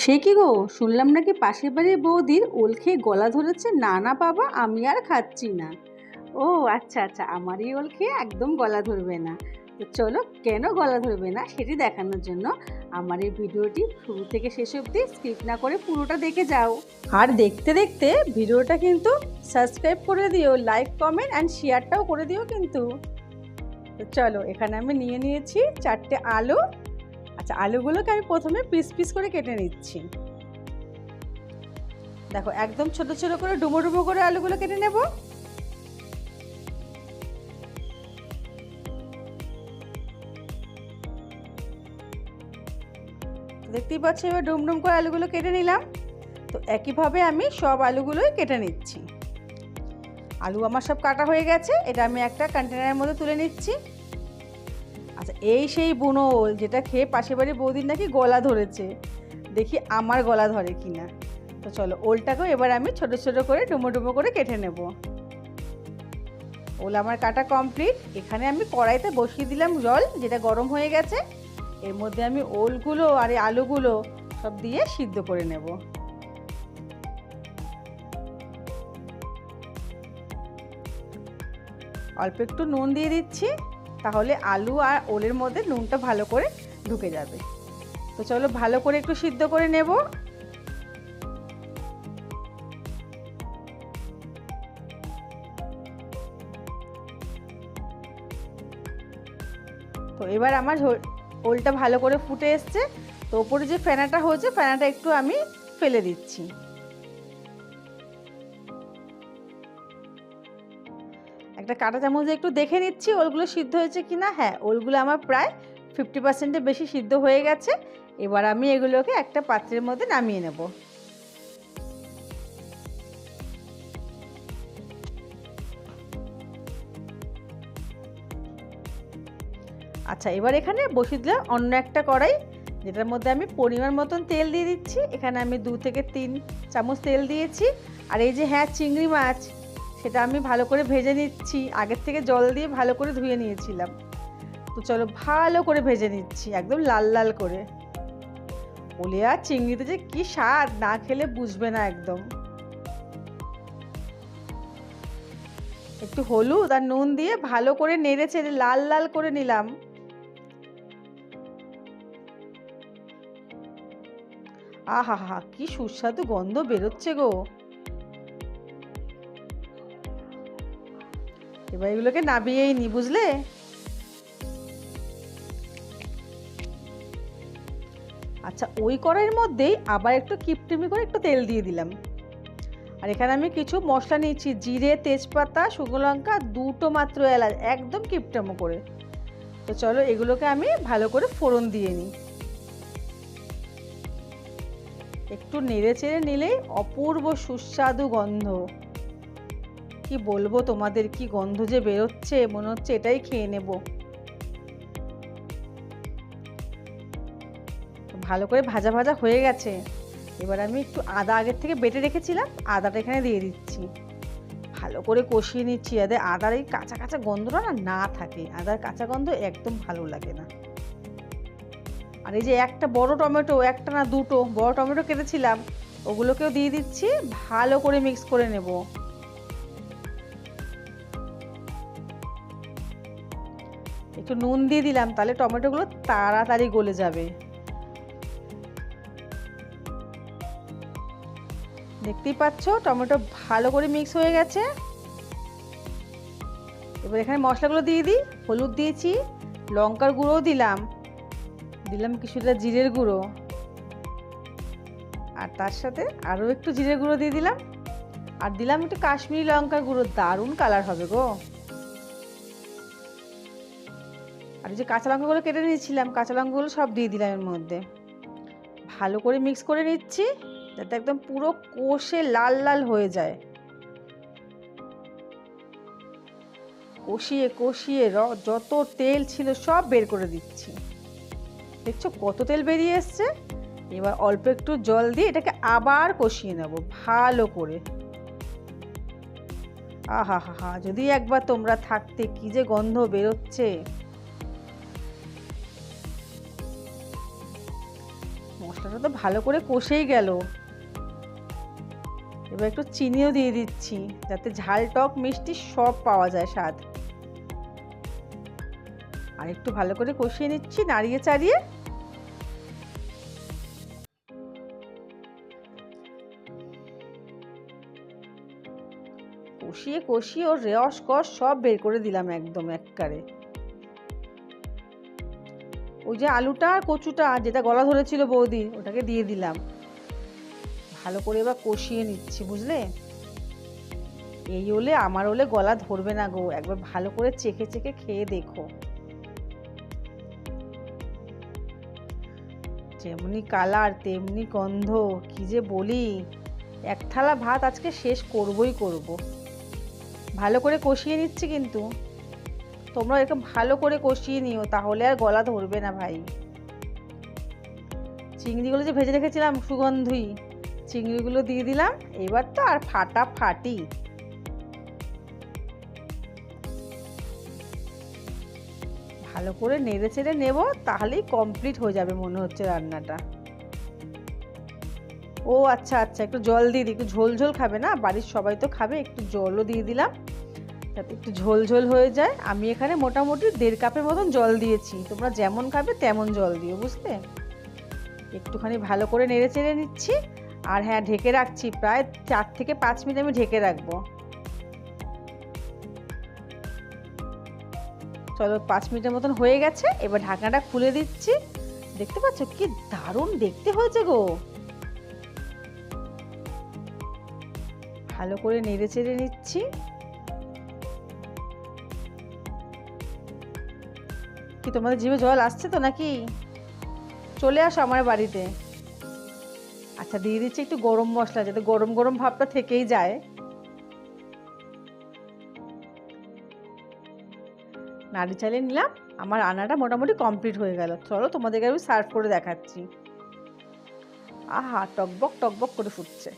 সে কি গো? শুনলাম নাকি পাশের বাড়ির বৌদির ওল খেয়ে গলা ধরেছে, না না বাবা, আমি আর খাচ্ছি না। ও আচ্ছা আচ্ছা আমারই ওল খেয়ে একদম গলা ধরবে না। তো চলো, কেন গলা ধরবে না সেটি দেখানোর জন্য আমার এই ভিডিওটি শুরু থেকে শেষ অবধি স্কিপ না করে পুরোটা দেখে যাও। আর দেখতে দেখতে ভিডিওটা কিন্তু সাবস্ক্রাইব করে দিও, লাইক, কমেন্ট অ্যান্ড শেয়ারটাও করে দিও কিন্তু। তো চলো, এখানে আমি নিয়ে নিয়েছি চারটে আলু আচ্ছা আলুগুলোকে আমি প্রথমে পিস পিস করে কেটে নিচ্ছি। দেখো, একদম ছোট ছোট করে ডুমো ডুমো করে আলুগুলো কেটে নেব। দেখতেই পাচ্ছি, এবার ডুম ডুম করে আলুগুলো কেটে নিলাম। তো একইভাবে আমি সব আলুগুলোই কেটে নিচ্ছি। আলু আমার সব কাটা হয়ে গেছে, এটা আমি একটা কন্টেনারের মধ্যে তুলে নিচ্ছি। আচ্ছা এই সেই বুনো ওল যেটা খেয়ে পাশে বাড়ি বৌদির নাকি গলা ধরেছে। দেখি আমার গলা ধরে কি না তো চলো, ওলটাকেও এবার আমি ছোট ছোট করে ডুমো ডুমো করে কেটে নেব। ওল আমার কাটা কমপ্লিট। এখানে আমি কড়াইতে বসিয়ে দিলাম জল, যেটা গরম হয়ে গেছে। এর মধ্যে আমি ওলগুলো আর এই আলুগুলো সব দিয়ে সিদ্ধ করে নেব। অল্প একটু নুন দিয়ে দিচ্ছি। তাহলে আলু আর ওলের মধ্যে নুনটা ভালো করে ঢুকে যাবে। তো চলো ভালো করে একটু সিদ্ধ করে নেব। তো এবার আমার ওলটা ভালো করে ফুটে এসছে। তো ওপরে যে ফেনাটা হয়েছে, ফেনাটা একটু আমি ফেলে দিচ্ছি। একটা কাঁটা চামচ দিয়ে একটু দেখে নিচ্ছি, ওলগুলো সিদ্ধ হয়েছে কি না হ্যাঁ ওলগুলো আমার প্রায় ফিফটি পার্সেন্টের বেশি সিদ্ধ হয়ে গেছে। এবার আমি এগুলোকে একটা পাত্রের মধ্যে নামিয়ে নেব। আচ্ছা এবার এখানে বসিয়ে দিলাম অন্য একটা কড়াই, যেটার মধ্যে আমি পরিমাণ মতন তেল দিয়ে দিচ্ছি। এখানে আমি দু থেকে তিন চামচ তেল দিয়েছি। আর এই যে হ্যাঁ চিংড়ি মাছ সেটা আমি ভালো করে ভেজে নিচ্ছি। আগের থেকে জল দিয়ে ভালো করে ধুয়ে নিয়েছিলাম। তো চলো ভালো করে ভেজে নিচ্ছি, একদম লাল লাল করে। ওলে আর চিংড়িতে যে কি স্বাদ, না খেলে বুঝবে না একদম। একটু হলুদ আর নুন দিয়ে ভালো করে নেড়ে চেড়ে লাল লাল করে নিলাম। আহা হা কি সুস্বাদু গন্ধ বেরোচ্ছে গো। এবার এগুলোকে নাবিয়েই নি, বুঝলে? আচ্ছা ওই কড়াইয়ের মধ্যেই আবার একটু কিপটিমি করে একটু তেল দিয়ে দিলাম। আর এখানে আমি কিছু মশলা নিয়েছি, জিরে, তেজপাতা, শুকনো লঙ্কা, দুটো মাত্র এলাচ, একদম কিপটামো করে। তো চলো এগুলোকে আমি ভালো করে ফোড়ন দিয়ে নিই। একটু নেড়ে চেড়ে নিলেই অপূর্ব সুস্বাদু গন্ধ। কি বলব? তোমাদের কি গন্ধ যে বেরোচ্ছে? মনে হচ্ছে এটাই খেয়ে নেব। ভালো করে ভাজা ভাজা হয়ে গেছে। এবার আমি একটু আদা আগের থেকে বেটে রেখেছিলাম, আদাটা এখানে দিয়ে দিচ্ছি। ভালো করে কষিয়ে নিচ্ছি যাতে আদার এই কাঁচা কাঁচা গন্ধটা না না থাকে। আদার কাঁচা গন্ধ একদম ভালো লাগে না। আর এই যে একটা বড় টমেটো, একটা না দুটো বড় টমেটো কেটেছিলাম, ওগুলোকেও দিয়ে দিচ্ছি, ভালো করে মিক্স করে নেব। একটু নুন দিয়ে দিলাম, তাহলে টমেটোগুলো তাড়াতাড়ি গলে যাবে। দেখতেই পাচ্ছ, টমেটো ভালো করে মিক্স হয়ে গেছে। এবার এখানে মশলাগুলো দিয়ে দিই, হলুদ দিয়েছি, লঙ্কার গুঁড়োও দিলাম। দিলাম কিছুটা জিরের গুঁড়ো। আর তার সাথে আরও একটু জিরের গুঁড়ো দিয়ে দিলাম। আর দিলাম একটু কাশ্মীরি লঙ্কার গুঁড়ো, দারুণ কালার হবে গো। আর যে কাঁচা লঙ্কাগুলো কেটে নিয়েছিলাম, কাঁচা লঙ্কাগুলো সব দিয়ে দিলাম এর মধ্যে। ভালো করে মিক্স করে নিচ্ছি, যাতে একদম পুরো কষে লাল লাল হয়ে যায়। কষিয়ে কষিয়ে যত তেল ছিল সব বের করে দিচ্ছি। দেখছ কত তেল বেরিয়ে এসছে? এবার অল্প একটু জল দিয়ে এটাকে আবার কষিয়ে নেব, ভালো করে। আহা হা হা যদি একবার তোমরা থাকতে কি যে গন্ধ বেরোচ্ছে। মশলাটা তো ভালো করে কষেই গেল। এবার একটু চিনিও দিয়ে দিচ্ছি, যাতে ঝাল টক মিষ্টি সব পাওয়া যায় স্বাদ। আর একটু ভালো করে কষিয়ে নিচ্ছি নাড়িয়ে চাড়িয়ে। কষিয়ে কষিয়ে ওর রেওয়াস কষ সব বের করে দিলাম একদম এককারে। ওই যে আলুটা কচুটা যেটা গলা ধরেছিল বৌদি ওটাকে দিয়ে দিলাম। ভালো করে এবার কষিয়ে নিচ্ছি, বুঝলে? এই হলে আমার হলে গলা ধরবে না গো। একবার ভালো করে চেখে চেখে খেয়ে দেখো। যেমনি কালার, তেমনি গন্ধ, কি যে বলি? এক থালা ভাত আজকে শেষ করবই করব। ভালো করে কষিয়ে নিচ্ছি কিন্তু। তোমরা এরকম ভালো করে কষিয়ে নিও, তাহলে আর গলা ধরবে না ভাই। চিংড়িগুলো যে ভেজে রেখেছিলাম সুগন্ধি চিংড়িগুলো দিয়ে দিলাম, এবার তো আর ফাটা ফাটি ভালো করে নেড়ে চেড়ে নেব, তাহলেই কমপ্লিট হয়ে যাবে মনে হচ্ছে রান্নাটা। ও আচ্ছা আচ্ছা একটু জল দিয়ে দিই, একটু ঝোল ঝোল খাবে না? বাড়ির সবাই তো খাবে, একটু জলও দিয়ে দিলাম। যাতে একটু ঝোল ঝোল হয়ে যায়। আমি এখানে মোটামুটি দেড় কাপের মতন জল দিয়েছি। তোমরা যেমন খাবে তেমন জল দিও, বুঝলে? একটুখানি ভালো করে নেড়ে চেড়ে নিচ্ছি। আর হ্যাঁ ঢেকে রাখছি। প্রায় চার থেকে পাঁচ মিনিট আমি ঢেকে রাখব। চলো, পাঁচ মিনিটের মতন হয়ে গেছে। এবার ঢাকনাটা খুলে দিচ্ছি। দেখতে পাচ্ছ কি দারুণ দেখতে হয়েছে গো! ভালো করে নেড়ে চেড়ে নিচ্ছি। কি তোমাদের জিভে জল আসছে তো নাকি? চলে আসো আমার বাড়িতে। আচ্ছা দিয়ে দিচ্ছি একটু গরম মশলা যাতে গরম গরম ভাবটা থেকেই যায়। নাড়ি চালিয়ে নিলাম। আমার রান্নাটা মোটামুটি কমপ্লিট হয়ে গেল। চলো তোমাদেরকে আমি সার্ভ করে দেখাচ্ছি। আহা, টকবক টকবক করে ফুটছে।